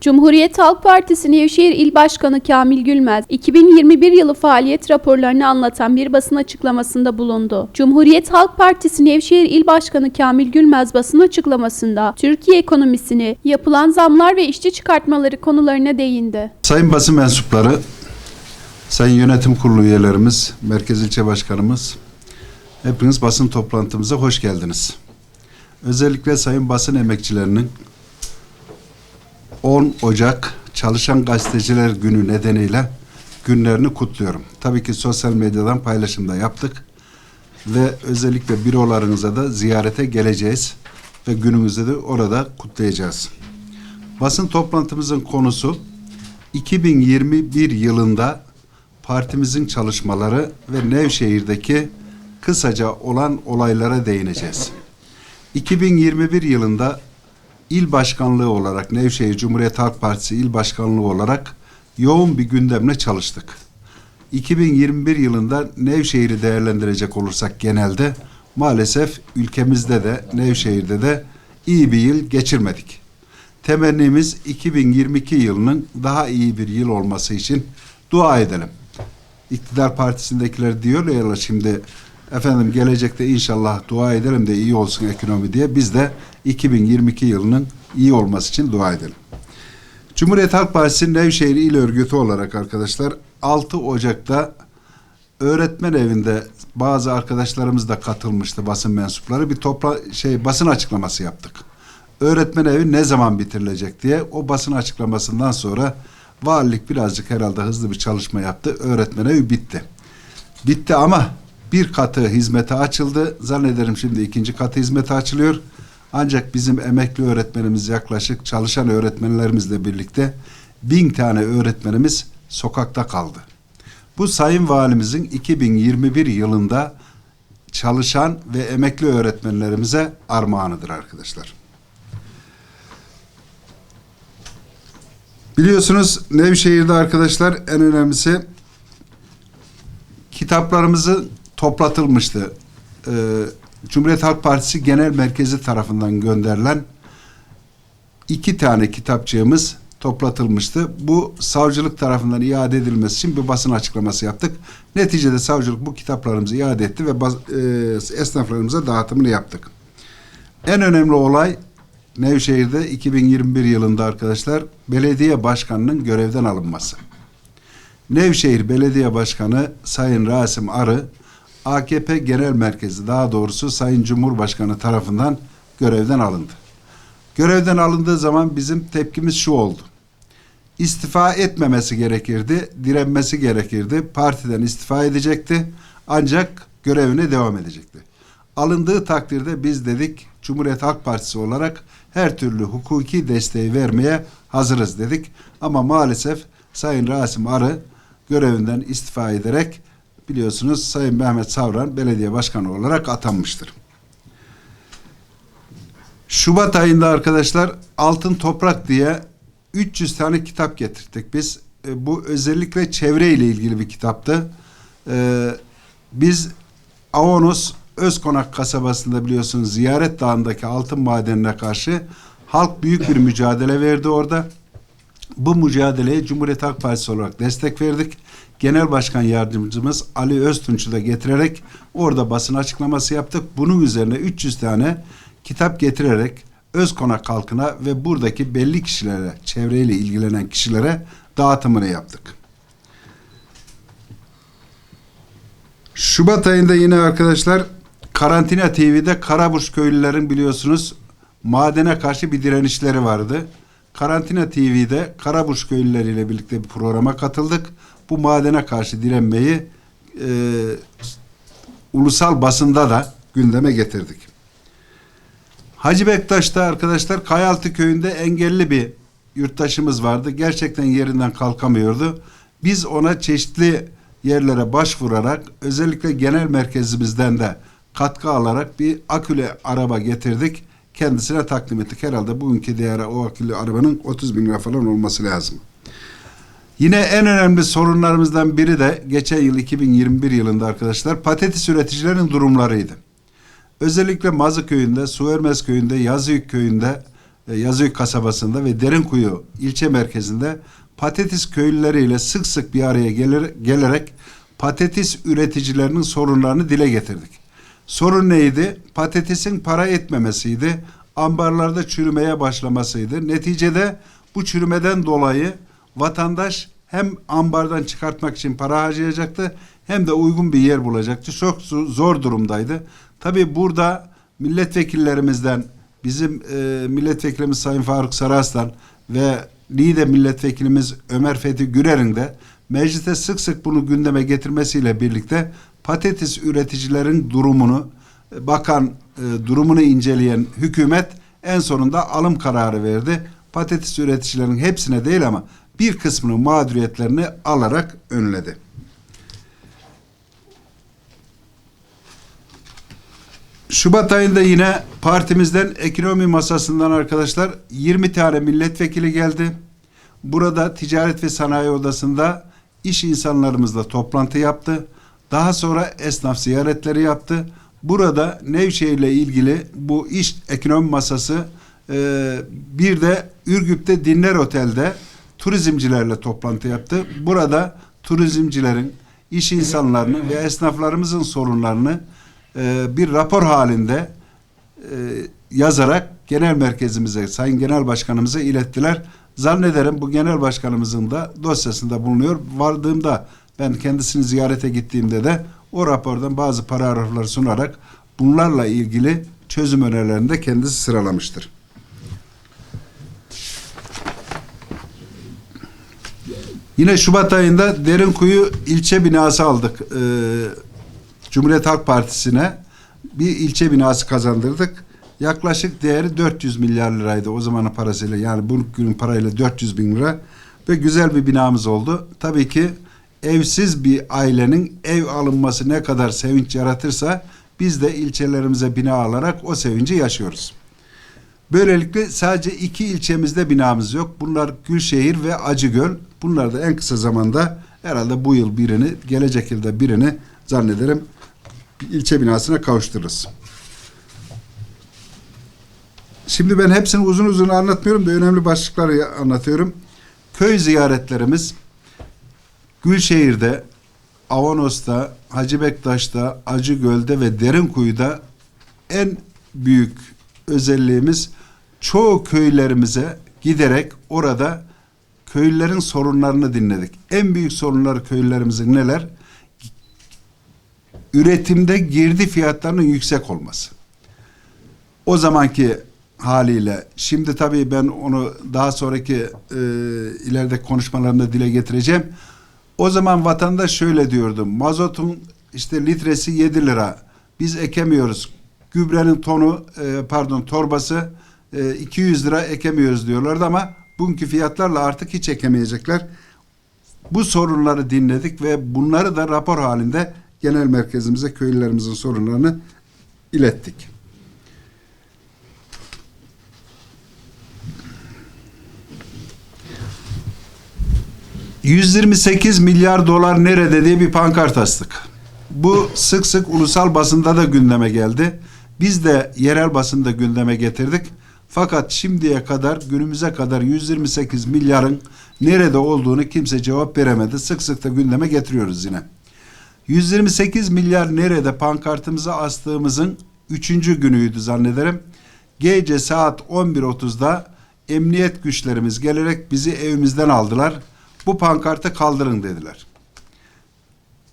Cumhuriyet Halk Partisi Nevşehir İl Başkanı Kamil Gülmez, 2021 yılı faaliyet raporlarını anlatan bir basın açıklamasında bulundu. Cumhuriyet Halk Partisi Nevşehir İl Başkanı Kamil Gülmez basın açıklamasında Türkiye ekonomisini, yapılan zamlar ve işçi çıkartmaları konularına değindi. Sayın basın mensupları, sayın yönetim kurulu üyelerimiz, merkez ilçe başkanımız, hepiniz basın toplantımıza hoş geldiniz. Özellikle sayın basın emekçilerinin 10 Ocak Çalışan Gazeteciler Günü nedeniyle günlerini kutluyorum. Tabii ki sosyal medyadan paylaşımda yaptık ve özellikle bürolarınıza da ziyarete geleceğiz ve günümüzde de orada kutlayacağız. Basın toplantımızın konusu 2021 yılında partimizin çalışmaları ve Nevşehir'deki kısaca olan olaylara değineceğiz. 2021 yılında il başkanlığı olarak Nevşehir Cumhuriyet Halk Partisi il başkanlığı olarak yoğun bir gündemle çalıştık. 2021 yılında Nevşehir'i değerlendirecek olursak genelde maalesef ülkemizde de Nevşehir'de de iyi bir yıl geçirmedik. Temennimiz 2022 yılının daha iyi bir yıl olması için dua edelim. İktidar partisindekiler diyorlar ya şimdi efendim gelecekte inşallah dua edelim de iyi olsun ekonomi diye biz de 2022 yılının iyi olması için dua edelim. Cumhuriyet Halk Partisi Nevşehir İl Örgütü olarak arkadaşlar 6 Ocak'ta öğretmen evinde bazı arkadaşlarımız da katılmıştı basın mensupları bir topla şey basın açıklaması yaptık. Öğretmen evi ne zaman bitirilecek diye o basın açıklamasından sonra valilik birazcık herhalde hızlı bir çalışma yaptı. Öğretmen evi bitti. Bitti ama bir katı hizmete açıldı. Zannederim şimdi ikinci katı hizmete açılıyor. Ancak bizim emekli öğretmenimiz yaklaşık çalışan öğretmenlerimizle birlikte bin tane öğretmenimiz sokakta kaldı. Bu Sayın Valimizin 2021 yılında çalışan ve emekli öğretmenlerimize armağanıdır arkadaşlar. Biliyorsunuz Nevşehir'de arkadaşlar en önemlisi kitaplarımızı toplatılmıştı. Ee, Cumhuriyet Halk Partisi Genel Merkezi tarafından gönderilen iki tane kitapçığımız toplatılmıştı. Bu savcılık tarafından iade edilmesi için bir basın açıklaması yaptık. Neticede savcılık bu kitaplarımızı iade etti ve e, esnaflarımıza dağıtımını yaptık. En önemli olay Nevşehir'de 2021 yılında arkadaşlar belediye başkanının görevden alınması. Nevşehir Belediye Başkanı Sayın Rasim Arı AKP Genel Merkezi daha doğrusu Sayın Cumhurbaşkanı tarafından görevden alındı. Görevden alındığı zaman bizim tepkimiz şu oldu. İstifa etmemesi gerekirdi, direnmesi gerekirdi. Partiden istifa edecekti ancak görevine devam edecekti. Alındığı takdirde biz dedik Cumhuriyet Halk Partisi olarak her türlü hukuki desteği vermeye hazırız dedik. Ama maalesef Sayın Rasim Arı görevinden istifa ederek biliyorsunuz Sayın Mehmet Savran belediye başkanı olarak atanmıştır. Şubat ayında arkadaşlar Altın Toprak diye 300 tane kitap getirdik biz. E, bu özellikle çevre ile ilgili bir kitaptı. E, biz Avanos Özkonak kasabasında biliyorsunuz Ziyaret Dağı'ndaki altın madenine karşı halk büyük bir mücadele verdi orada. Bu mücadeleye Cumhuriyet Halk Partisi olarak destek verdik. Genel Başkan Yardımcımız Ali Öztunç'u da getirerek orada basın açıklaması yaptık. Bunun üzerine 300 tane kitap getirerek Özkonak halkına ve buradaki belli kişilere, çevreyle ilgilenen kişilere dağıtımını yaptık. Şubat ayında yine arkadaşlar Karantina TV'de Karabuş köylülerin biliyorsunuz madene karşı bir direnişleri vardı. Karantina TV'de Karabuş köylüleriyle birlikte bir programa katıldık. Bu madene karşı direnmeyi e, ulusal basında da gündeme getirdik. Hacı Bektaş'ta arkadaşlar Kayaltı köyünde engelli bir yurttaşımız vardı. Gerçekten yerinden kalkamıyordu. Biz ona çeşitli yerlere başvurarak özellikle genel merkezimizden de katkı alarak bir akülü araba getirdik. Kendisine takdim ettik. Herhalde bugünkü değeri o akülü arabanın 30 bin lira falan olması lazım. Yine en önemli sorunlarımızdan biri de geçen yıl 2021 yılında arkadaşlar patates üreticilerin durumlarıydı. Özellikle Mazı köyünde, Suvermez köyünde, Yazıyık köyünde e, Yazık kasabasında ve Derinkuyu ilçe merkezinde patates köylüleriyle sık sık bir araya gelir, gelerek patates üreticilerinin sorunlarını dile getirdik. Sorun neydi? Patatesin para etmemesiydi. Ambarlarda çürümeye başlamasıydı. Neticede bu çürümeden dolayı vatandaş hem ambardan çıkartmak için para harcayacaktı hem de uygun bir yer bulacaktı. Çok zo- zor durumdaydı. Tabii burada milletvekillerimizden bizim e, milletvekilimiz Sayın Faruk Saraslan ve Niğde milletvekilimiz Ömer Fethi Gürer'in de mecliste sık sık bunu gündeme getirmesiyle birlikte patates üreticilerin durumunu e, bakan e, durumunu inceleyen hükümet en sonunda alım kararı verdi. Patates üreticilerin hepsine değil ama bir kısmının mağduriyetlerini alarak önledi. Şubat ayında yine partimizden ekonomi masasından arkadaşlar 20 tane milletvekili geldi. Burada Ticaret ve Sanayi Odası'nda iş insanlarımızla toplantı yaptı. Daha sonra esnaf ziyaretleri yaptı. Burada Nevşehir ile ilgili bu iş ekonomi masası e, bir de Ürgüp'te Dinler Otel'de turizmcilerle toplantı yaptı. Burada turizmcilerin, iş insanlarının ve esnaflarımızın sorunlarını e, bir rapor halinde e, yazarak genel merkezimize, Sayın Genel Başkanımıza ilettiler. Zannederim bu genel başkanımızın da dosyasında bulunuyor. Vardığımda ben kendisini ziyarete gittiğimde de o rapordan bazı paragrafları sunarak bunlarla ilgili çözüm önerilerini de kendisi sıralamıştır. Yine Şubat ayında Derinkuyu ilçe binası aldık. Ee, Cumhuriyet Halk Partisi'ne bir ilçe binası kazandırdık. Yaklaşık değeri 400 milyar liraydı o zamanın parasıyla yani bugünün parayla 400 bin lira ve güzel bir binamız oldu. Tabii ki evsiz bir ailenin ev alınması ne kadar sevinç yaratırsa biz de ilçelerimize bina alarak o sevinci yaşıyoruz. Böylelikle sadece iki ilçemizde binamız yok. Bunlar Gülşehir ve Acıgöl. Bunlar da en kısa zamanda herhalde bu yıl birini, gelecek yılda birini zannederim ilçe binasına kavuştururuz. Şimdi ben hepsini uzun uzun anlatmıyorum da önemli başlıkları anlatıyorum. Köy ziyaretlerimiz Gülşehir'de, Avanos'ta, Hacı Bektaş'ta, Acıgöl'de ve Derinkuyu'da en büyük özelliğimiz çoğu köylerimize giderek orada köylülerin sorunlarını dinledik. En büyük sorunları köylülerimizin neler? Üretimde girdi fiyatlarının yüksek olması. O zamanki haliyle şimdi tabii ben onu daha sonraki e, ileride konuşmalarımda dile getireceğim. O zaman vatandaş şöyle diyordu. Mazotun işte litresi 7 lira. Biz ekemiyoruz. Gübrenin tonu e, pardon torbası e, 200 lira ekemiyoruz diyorlardı ama bugünkü fiyatlarla artık hiç ekemeyecekler. Bu sorunları dinledik ve bunları da rapor halinde genel merkezimize köylülerimizin sorunlarını ilettik. ...128 milyar dolar nerede diye bir pankart astık. Bu sık sık ulusal basında da gündeme geldi. Biz de yerel basında gündeme getirdik. Fakat şimdiye kadar günümüze kadar 128 milyarın nerede olduğunu kimse cevap veremedi. Sık sık da gündeme getiriyoruz yine. 128 milyar nerede pankartımıza astığımızın üçüncü günüydü zannederim. Gece saat 11.30'da emniyet güçlerimiz gelerek bizi evimizden aldılar. Bu pankartı kaldırın dediler.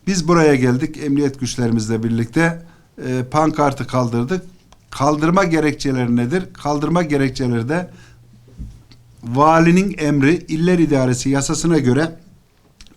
Biz buraya geldik emniyet güçlerimizle birlikte e, pankartı kaldırdık. Kaldırma gerekçeleri nedir? Kaldırma gerekçeleri de valinin emri iller idaresi yasasına göre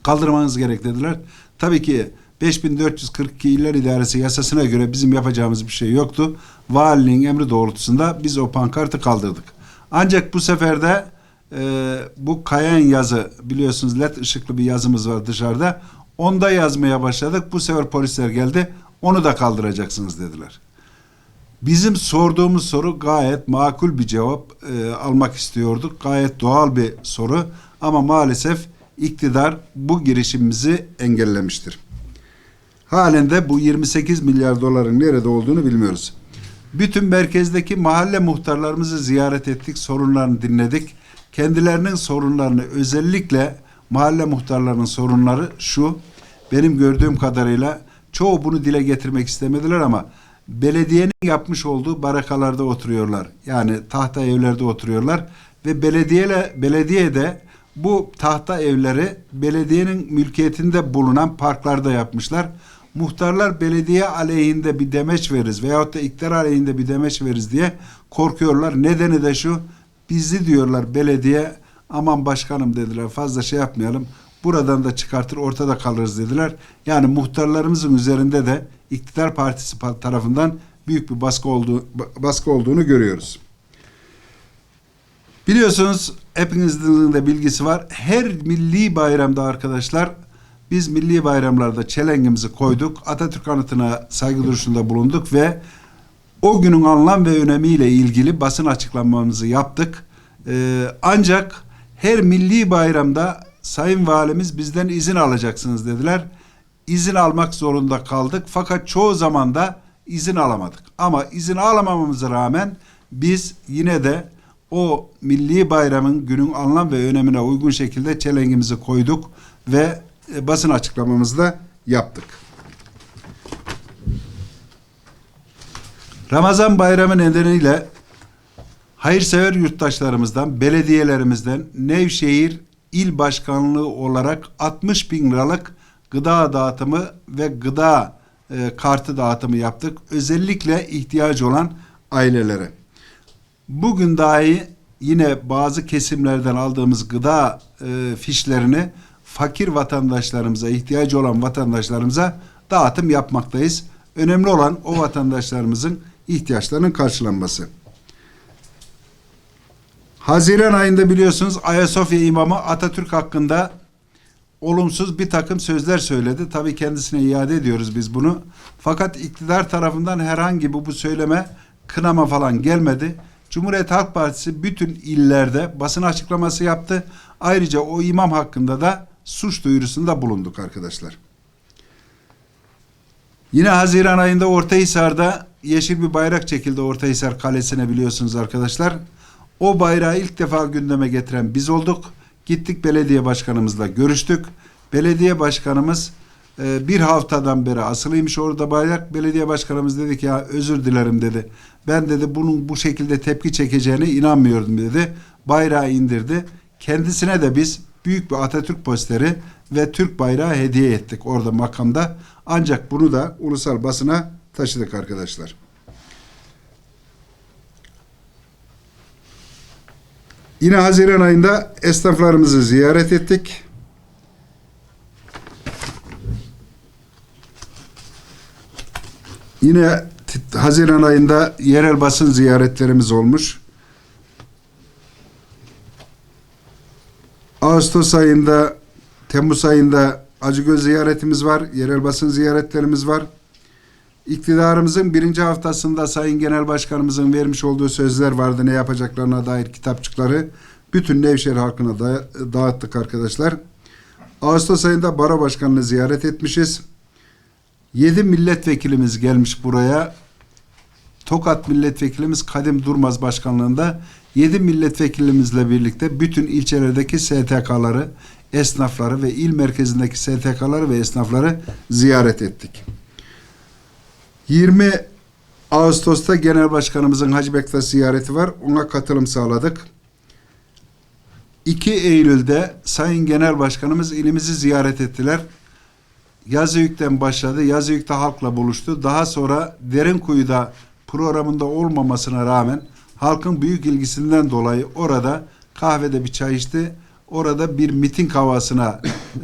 kaldırmanız gerek dediler. Tabii ki 5442 iller idaresi yasasına göre bizim yapacağımız bir şey yoktu. Valinin emri doğrultusunda biz o pankartı kaldırdık. Ancak bu sefer de e, bu kayan yazı biliyorsunuz led ışıklı bir yazımız var dışarıda. Onda yazmaya başladık. Bu sefer polisler geldi. Onu da kaldıracaksınız dediler. Bizim sorduğumuz soru gayet makul bir cevap e, almak istiyorduk. Gayet doğal bir soru ama maalesef iktidar bu girişimimizi engellemiştir. Halen de bu 28 milyar doların nerede olduğunu bilmiyoruz. Bütün merkezdeki mahalle muhtarlarımızı ziyaret ettik, sorunlarını dinledik. Kendilerinin sorunlarını özellikle mahalle muhtarlarının sorunları şu. Benim gördüğüm kadarıyla çoğu bunu dile getirmek istemediler ama belediyenin yapmış olduğu barakalarda oturuyorlar. Yani tahta evlerde oturuyorlar ve belediyeyle belediye de bu tahta evleri belediyenin mülkiyetinde bulunan parklarda yapmışlar. Muhtarlar belediye aleyhinde bir demeç veririz veyahut da iktidar aleyhinde bir demeç veririz diye korkuyorlar. Nedeni de şu bizi diyorlar belediye aman başkanım dediler fazla şey yapmayalım. Buradan da çıkartır ortada kalırız dediler. Yani muhtarlarımızın üzerinde de iktidar partisi pa- tarafından büyük bir baskı olduğu baskı olduğunu görüyoruz. Biliyorsunuz hepinizin de bilgisi var. Her milli bayramda arkadaşlar biz milli bayramlarda çelengimizi koyduk. Atatürk anıtına saygı duruşunda bulunduk ve o günün anlam ve önemiyle ilgili basın açıklamamızı yaptık. Ee, ancak her milli bayramda Sayın Valimiz bizden izin alacaksınız dediler. İzin almak zorunda kaldık. Fakat çoğu zaman da izin alamadık. Ama izin alamamamıza rağmen biz yine de o milli bayramın günün anlam ve önemine uygun şekilde çelengimizi koyduk ve e, basın açıklamamızı da yaptık. Ramazan bayramı nedeniyle hayırsever yurttaşlarımızdan, belediyelerimizden Nevşehir İl Başkanlığı olarak 60 bin liralık gıda dağıtımı ve gıda e, kartı dağıtımı yaptık. Özellikle ihtiyacı olan ailelere. Bugün dahi yine bazı kesimlerden aldığımız gıda e, fişlerini fakir vatandaşlarımıza, ihtiyacı olan vatandaşlarımıza dağıtım yapmaktayız. Önemli olan o vatandaşlarımızın ihtiyaçlarının karşılanması. Haziran ayında biliyorsunuz Ayasofya imamı Atatürk hakkında olumsuz bir takım sözler söyledi. Tabii kendisine iade ediyoruz biz bunu. Fakat iktidar tarafından herhangi bu, bu söyleme kınama falan gelmedi. Cumhuriyet Halk Partisi bütün illerde basın açıklaması yaptı. Ayrıca o imam hakkında da suç duyurusunda bulunduk arkadaşlar. Yine Haziran ayında Ortahisar'da yeşil bir bayrak çekildi Ortahisar Kalesi'ne biliyorsunuz arkadaşlar. O bayrağı ilk defa gündeme getiren biz olduk. Gittik belediye başkanımızla görüştük. Belediye başkanımız e, bir haftadan beri asılıymış orada bayrak. Belediye başkanımız dedi ki ya özür dilerim dedi. Ben dedi bunun bu şekilde tepki çekeceğine inanmıyordum dedi. Bayrağı indirdi. Kendisine de biz büyük bir Atatürk posteri ve Türk bayrağı hediye ettik orada makamda. Ancak bunu da ulusal basına taşıdık arkadaşlar. Yine Haziran ayında esnaflarımızı ziyaret ettik. Yine Haziran ayında yerel basın ziyaretlerimiz olmuş. Ağustos ayında, Temmuz ayında Acıgöz ziyaretimiz var, yerel basın ziyaretlerimiz var. İktidarımızın birinci haftasında Sayın Genel Başkanımızın vermiş olduğu sözler vardı ne yapacaklarına dair kitapçıkları bütün Nevşehir halkına da, dağıttık arkadaşlar. Ağustos ayında Baro Başkanı'nı ziyaret etmişiz. 7 milletvekilimiz gelmiş buraya. Tokat milletvekilimiz Kadim Durmaz başkanlığında 7 milletvekilimizle birlikte bütün ilçelerdeki STK'ları, esnafları ve il merkezindeki STK'ları ve esnafları ziyaret ettik. 20 Ağustos'ta Genel Başkanımızın Hacı Bektaş ziyareti var. Ona katılım sağladık. 2 Eylül'de Sayın Genel Başkanımız ilimizi ziyaret ettiler. Yazıyük'ten başladı. Yazıyük'te halkla buluştu. Daha sonra Derinkuyu'da programında olmamasına rağmen halkın büyük ilgisinden dolayı orada kahvede bir çay içti. Orada bir miting havasına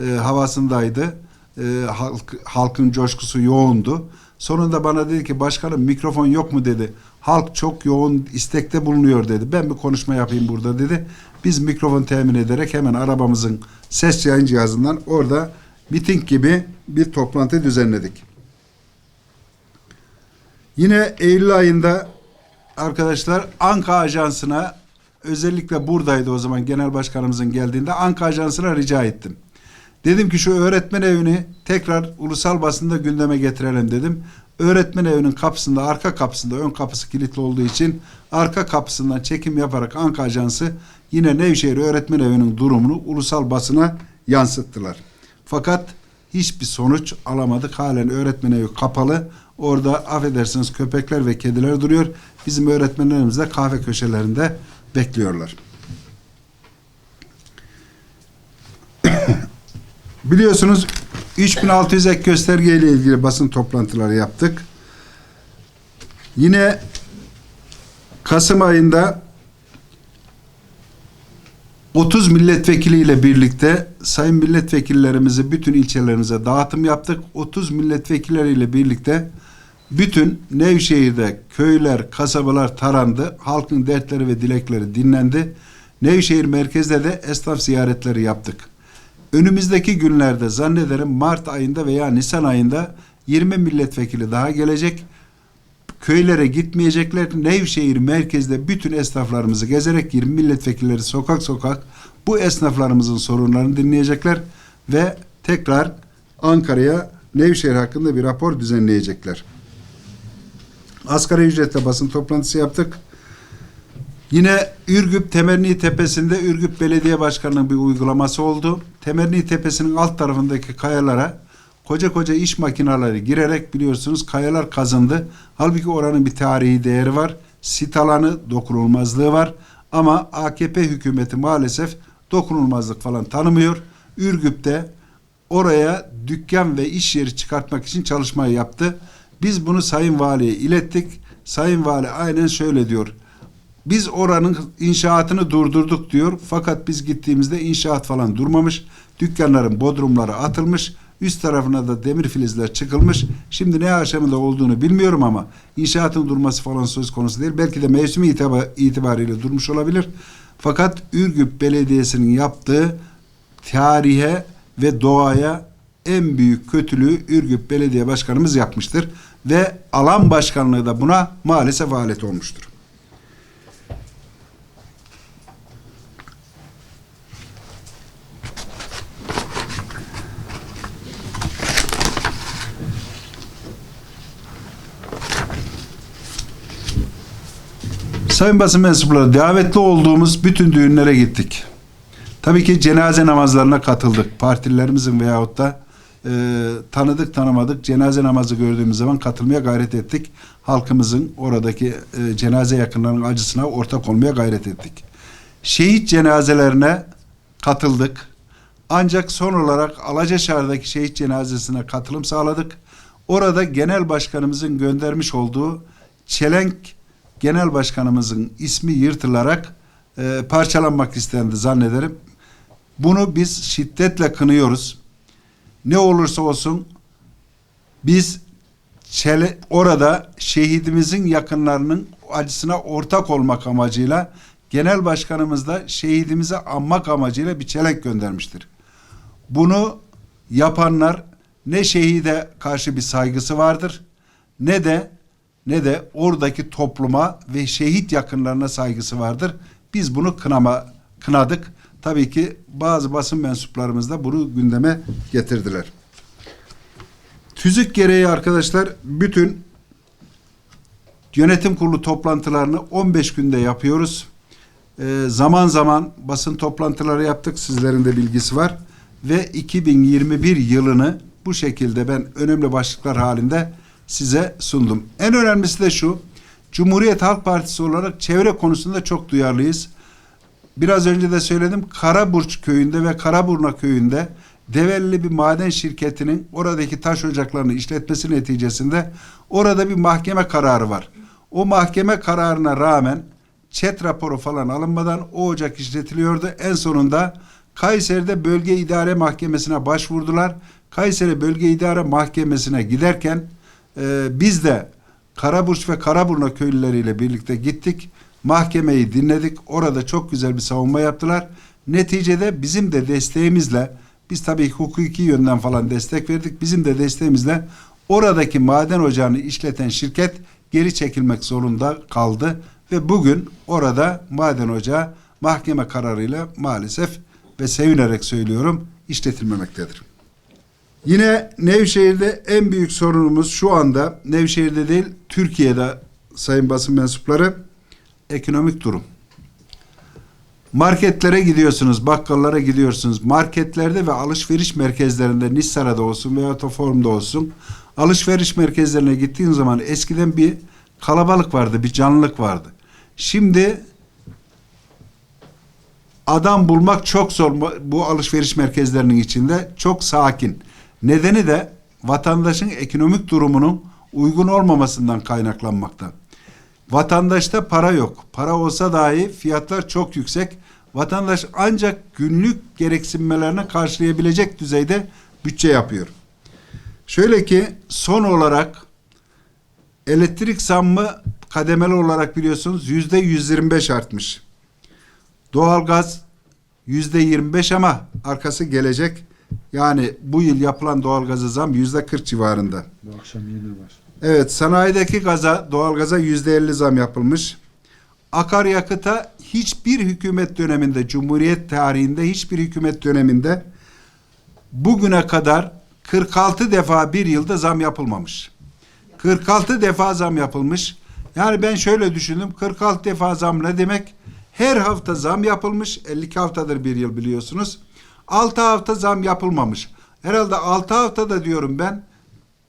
e, havasındaydı. E, halk, halkın coşkusu yoğundu. Sonunda bana dedi ki başkanım mikrofon yok mu dedi. Halk çok yoğun istekte bulunuyor dedi. Ben bir konuşma yapayım burada dedi. Biz mikrofon temin ederek hemen arabamızın ses yayın cihazından orada miting gibi bir toplantı düzenledik. Yine Eylül ayında arkadaşlar Anka Ajansı'na özellikle buradaydı o zaman genel başkanımızın geldiğinde Anka Ajansı'na rica ettim. Dedim ki şu öğretmen evini tekrar ulusal basında gündeme getirelim dedim. Öğretmen evinin kapısında, arka kapısında, ön kapısı kilitli olduğu için arka kapısından çekim yaparak Anka Ajansı yine Nevşehir Öğretmen Evi'nin durumunu ulusal basına yansıttılar. Fakat hiçbir sonuç alamadık. Halen öğretmen evi kapalı. Orada affedersiniz köpekler ve kediler duruyor. Bizim öğretmenlerimiz de kahve köşelerinde bekliyorlar. Biliyorsunuz 3600 ek gösterge ile ilgili basın toplantıları yaptık. Yine Kasım ayında 30 milletvekiliyle birlikte sayın milletvekillerimizi bütün ilçelerimize dağıtım yaptık. 30 milletvekilleriyle birlikte bütün Nevşehir'de köyler, kasabalar tarandı. Halkın dertleri ve dilekleri dinlendi. Nevşehir merkezde de esnaf ziyaretleri yaptık. Önümüzdeki günlerde zannederim Mart ayında veya Nisan ayında 20 milletvekili daha gelecek. Köylere gitmeyecekler. Nevşehir merkezde bütün esnaflarımızı gezerek 20 milletvekilleri sokak sokak bu esnaflarımızın sorunlarını dinleyecekler ve tekrar Ankara'ya Nevşehir hakkında bir rapor düzenleyecekler. Asgari ücretle basın toplantısı yaptık. Yine Ürgüp Temenni Tepesi'nde Ürgüp Belediye Başkanı'nın bir uygulaması oldu. Temenni Tepesi'nin alt tarafındaki kayalara koca koca iş makineleri girerek biliyorsunuz kayalar kazındı. Halbuki oranın bir tarihi değeri var. Sit alanı dokunulmazlığı var. Ama AKP hükümeti maalesef dokunulmazlık falan tanımıyor. Ürgüp'te oraya dükkan ve iş yeri çıkartmak için çalışmayı yaptı. Biz bunu Sayın Vali'ye ilettik. Sayın Vali aynen şöyle diyor. Biz oranın inşaatını durdurduk diyor. Fakat biz gittiğimizde inşaat falan durmamış. Dükkanların bodrumları atılmış. Üst tarafına da demir filizler çıkılmış. Şimdi ne aşamada olduğunu bilmiyorum ama inşaatın durması falan söz konusu değil. Belki de mevsimi itiba- itibariyle durmuş olabilir. Fakat Ürgüp Belediyesi'nin yaptığı tarihe ve doğaya en büyük kötülüğü Ürgüp Belediye Başkanımız yapmıştır. Ve alan başkanlığı da buna maalesef alet olmuştur. Sayın basın mensupları davetli olduğumuz bütün düğünlere gittik. Tabii ki cenaze namazlarına katıldık. Partililerimizin veyahut da e, tanıdık tanımadık cenaze namazı gördüğümüz zaman katılmaya gayret ettik. Halkımızın oradaki e, cenaze yakınlarının acısına ortak olmaya gayret ettik. Şehit cenazelerine katıldık. Ancak son olarak Alacaşar'daki şehit cenazesine katılım sağladık. Orada genel başkanımızın göndermiş olduğu çelenk genel başkanımızın ismi yırtılarak e, parçalanmak istendi zannederim. Bunu biz şiddetle kınıyoruz. Ne olursa olsun biz çele, orada şehidimizin yakınlarının acısına ortak olmak amacıyla genel başkanımız da şehidimizi anmak amacıyla bir çelenk göndermiştir. Bunu yapanlar ne şehide karşı bir saygısı vardır ne de ne de oradaki topluma ve şehit yakınlarına saygısı vardır. Biz bunu kınama kınadık. Tabii ki bazı basın mensuplarımız da bunu gündeme getirdiler. Tüzük gereği arkadaşlar bütün yönetim kurulu toplantılarını 15 günde yapıyoruz. Ee, zaman zaman basın toplantıları yaptık. Sizlerin de bilgisi var. Ve 2021 yılını bu şekilde ben önemli başlıklar halinde size sundum. En önemlisi de şu. Cumhuriyet Halk Partisi olarak çevre konusunda çok duyarlıyız. Biraz önce de söyledim. Karaburç köyünde ve Karaburna köyünde Develi bir maden şirketinin oradaki taş ocaklarını işletmesi neticesinde orada bir mahkeme kararı var. O mahkeme kararına rağmen çet raporu falan alınmadan o ocak işletiliyordu. En sonunda Kayseri'de Bölge İdare Mahkemesi'ne başvurdular. Kayseri Bölge İdare Mahkemesi'ne giderken e, biz de Karaburç ve Karaburna köylüleriyle birlikte gittik. Mahkemeyi dinledik. Orada çok güzel bir savunma yaptılar. Neticede bizim de desteğimizle biz tabii hukuki yönden falan destek verdik. Bizim de desteğimizle oradaki maden ocağını işleten şirket geri çekilmek zorunda kaldı ve bugün orada maden ocağı mahkeme kararıyla maalesef ve sevinerek söylüyorum işletilmemektedir. Yine Nevşehir'de en büyük sorunumuz şu anda Nevşehir'de değil Türkiye'de sayın basın mensupları ekonomik durum. Marketlere gidiyorsunuz, bakkallara gidiyorsunuz. Marketlerde ve alışveriş merkezlerinde Nissara'da olsun veya Toforum'da olsun alışveriş merkezlerine gittiğin zaman eskiden bir kalabalık vardı, bir canlılık vardı. Şimdi adam bulmak çok zor bu alışveriş merkezlerinin içinde. Çok sakin. Nedeni de vatandaşın ekonomik durumunun uygun olmamasından kaynaklanmakta. Vatandaşta para yok. Para olsa dahi fiyatlar çok yüksek. Vatandaş ancak günlük gereksinmelerini karşılayabilecek düzeyde bütçe yapıyor. Şöyle ki son olarak elektrik zammı kademeli olarak biliyorsunuz yüzde 125 artmış. Doğalgaz yüzde 25 ama arkası gelecek. Yani bu yıl yapılan doğalgaza zam yüzde 40 civarında. Bu akşam yeni var. Evet sanayideki gaza doğalgaza yüzde 50 zam yapılmış. Akaryakıta hiçbir hükümet döneminde Cumhuriyet tarihinde hiçbir hükümet döneminde bugüne kadar 46 defa bir yılda zam yapılmamış. 46 defa zam yapılmış. Yani ben şöyle düşündüm. 46 defa zam ne demek? Her hafta zam yapılmış. 52 haftadır bir yıl biliyorsunuz. 6 hafta zam yapılmamış. Herhalde 6 haftada diyorum ben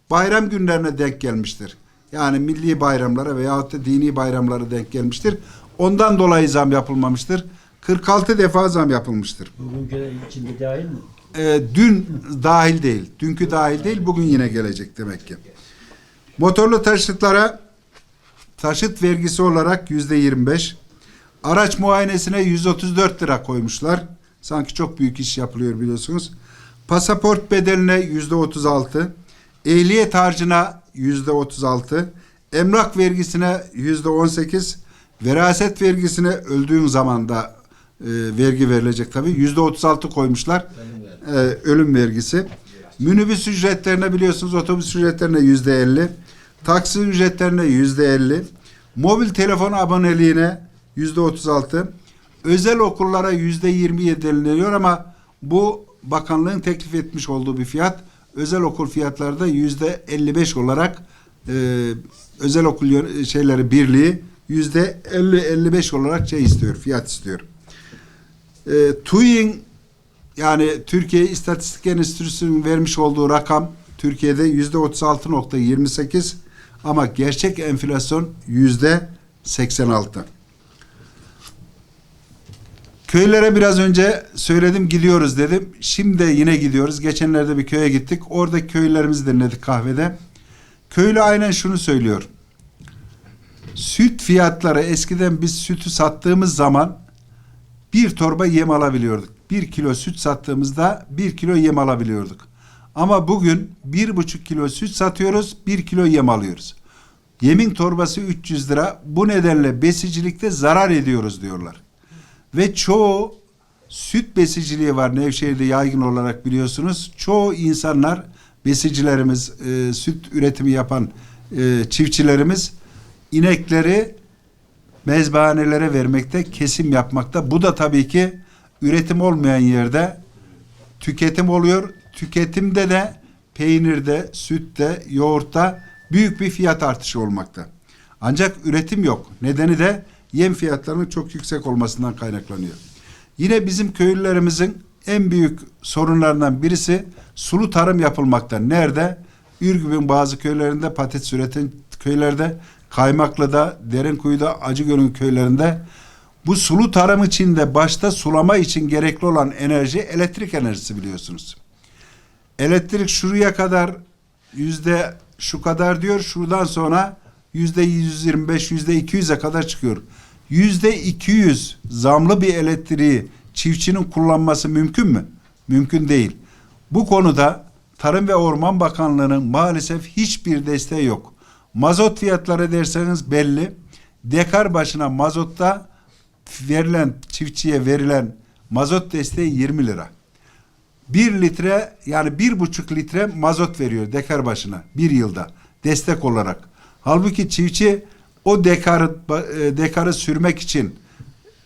bayram günlerine denk gelmiştir. Yani milli bayramlara veyahut da dini bayramlara denk gelmiştir. Ondan dolayı zam yapılmamıştır. 46 defa zam yapılmıştır. Bugünkü içinde dahil mi? Ee, dün dahil değil. Dünkü dahil değil. Bugün yine gelecek demek ki. Motorlu taşıtlara taşıt vergisi olarak yüzde 25. Araç muayenesine 134 lira koymuşlar. Sanki çok büyük iş yapılıyor biliyorsunuz. Pasaport bedeline yüzde 36. Ehliyet harcına yüzde 36. Emlak vergisine yüzde 18. Veraset vergisine öldüğün zaman da e, vergi verilecek tabii. Yüzde 36 koymuşlar. E, ölüm vergisi. Minibüs ücretlerine biliyorsunuz otobüs ücretlerine yüzde 50. Taksi ücretlerine yüzde 50. Mobil telefon aboneliğine yüzde 36. Özel okullara yüzde 27 deniliyor ama bu bakanlığın teklif etmiş olduğu bir fiyat. Özel okul fiyatları da yüzde 55 olarak e, özel okul şeyleri birliği yüzde 50-55 olarak şey istiyor, fiyat istiyor. E, TÜİ'nin yani Türkiye İstatistik Enstitüsü'nün vermiş olduğu rakam Türkiye'de yüzde 36.28 ama gerçek enflasyon yüzde 86. Köylere biraz önce söyledim gidiyoruz dedim. Şimdi yine gidiyoruz. Geçenlerde bir köye gittik. Orada köylerimizi dinledik kahvede. Köylü aynen şunu söylüyor. Süt fiyatları eskiden biz sütü sattığımız zaman bir torba yem alabiliyorduk. Bir kilo süt sattığımızda bir kilo yem alabiliyorduk. Ama bugün bir buçuk kilo süt satıyoruz, bir kilo yem alıyoruz. Yemin torbası 300 lira. Bu nedenle besicilikte zarar ediyoruz diyorlar. Ve çoğu süt besiciliği var Nevşehir'de yaygın olarak biliyorsunuz. Çoğu insanlar besicilerimiz, e, süt üretimi yapan e, çiftçilerimiz inekleri mezbahanelere vermekte, kesim yapmakta. Bu da tabii ki üretim olmayan yerde tüketim oluyor. Tüketimde de peynirde, sütte, yoğurtta büyük bir fiyat artışı olmakta. Ancak üretim yok. Nedeni de yem fiyatlarının çok yüksek olmasından kaynaklanıyor. Yine bizim köylülerimizin en büyük sorunlarından birisi sulu tarım yapılmakta. Nerede? Ürgüp'ün bazı köylerinde, patates üreten köylerde, Kaymaklı'da, Derinkuyu'da, Acıgöl'ün köylerinde bu sulu tarım için de başta sulama için gerekli olan enerji elektrik enerjisi biliyorsunuz. Elektrik şuraya kadar yüzde şu kadar diyor. Şuradan sonra yüzde 125, yüzde 200'e kadar çıkıyor. Yüzde 200 zamlı bir elektriği çiftçinin kullanması mümkün mü? Mümkün değil. Bu konuda Tarım ve Orman Bakanlığı'nın maalesef hiçbir desteği yok. Mazot fiyatları derseniz belli. Dekar başına mazotta verilen çiftçiye verilen mazot desteği 20 lira. Bir litre yani bir buçuk litre mazot veriyor dekar başına bir yılda destek olarak. Halbuki çiftçi o dekarı e, dekarı sürmek için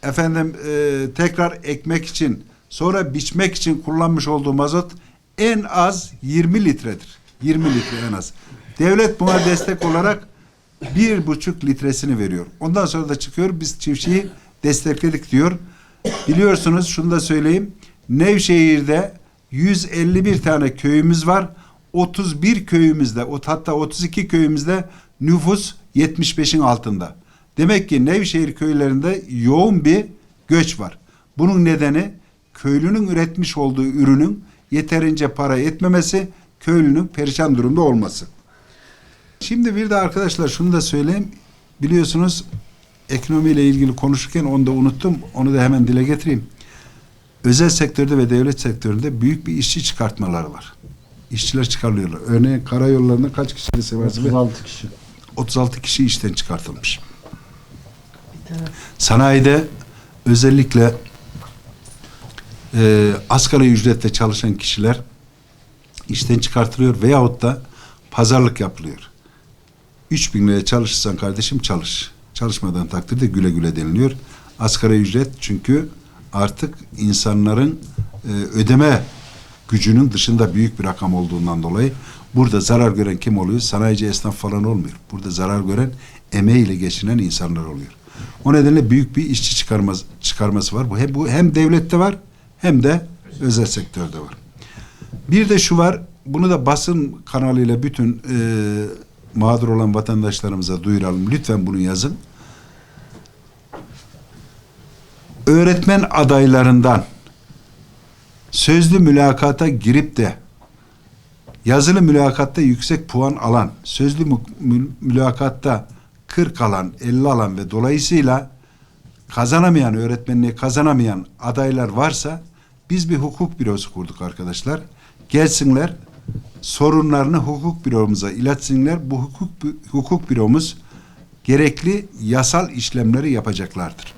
efendim e, tekrar ekmek için Sonra biçmek için kullanmış olduğu mazot en az 20 litredir. 20 litre en az. Devlet buna destek olarak bir buçuk litresini veriyor. Ondan sonra da çıkıyor biz çiftçiyi destekledik diyor. Biliyorsunuz şunu da söyleyeyim. Nevşehir'de 151 tane köyümüz var. 31 köyümüzde, hatta 32 köyümüzde nüfus 75'in altında. Demek ki Nevşehir köylerinde yoğun bir göç var. Bunun nedeni köylünün üretmiş olduğu ürünün yeterince para etmemesi, köylünün perişan durumda olması. Şimdi bir de arkadaşlar şunu da söyleyeyim. Biliyorsunuz ekonomiyle ilgili konuşurken onu da unuttum. Onu da hemen dile getireyim. Özel sektörde ve devlet sektöründe büyük bir işçi çıkartmaları var. İşçiler çıkarılıyorlar. Örneğin karayollarında kaç kişi de severse 36 kişi. 36 kişi işten çıkartılmış. Sanayide özellikle e, asgari ücretle çalışan kişiler işten çıkartılıyor veyahut da pazarlık yapılıyor. 3000 liraya çalışırsan kardeşim çalış. Çalışmadan takdirde güle güle deniliyor. Asgari ücret çünkü artık insanların e, ödeme gücünün dışında büyük bir rakam olduğundan dolayı burada zarar gören kim oluyor? Sanayici esnaf falan olmuyor. Burada zarar gören emeğiyle geçinen insanlar oluyor. O nedenle büyük bir işçi çıkarması, çıkarması var. Bu hem, bu hem devlette var hem de özel sektörde var. Bir de şu var, bunu da basın kanalıyla bütün e, mağdur olan vatandaşlarımıza duyuralım. Lütfen bunu yazın. Öğretmen adaylarından sözlü mülakata girip de yazılı mülakatta yüksek puan alan, sözlü mü- mü- mülakatta 40 alan, 50 alan ve dolayısıyla kazanamayan, öğretmenliği kazanamayan adaylar varsa biz bir hukuk bürosu kurduk arkadaşlar. Gelsinler, sorunlarını hukuk büromuza iletsinler. Bu hukuk, hukuk büromuz gerekli yasal işlemleri yapacaklardır.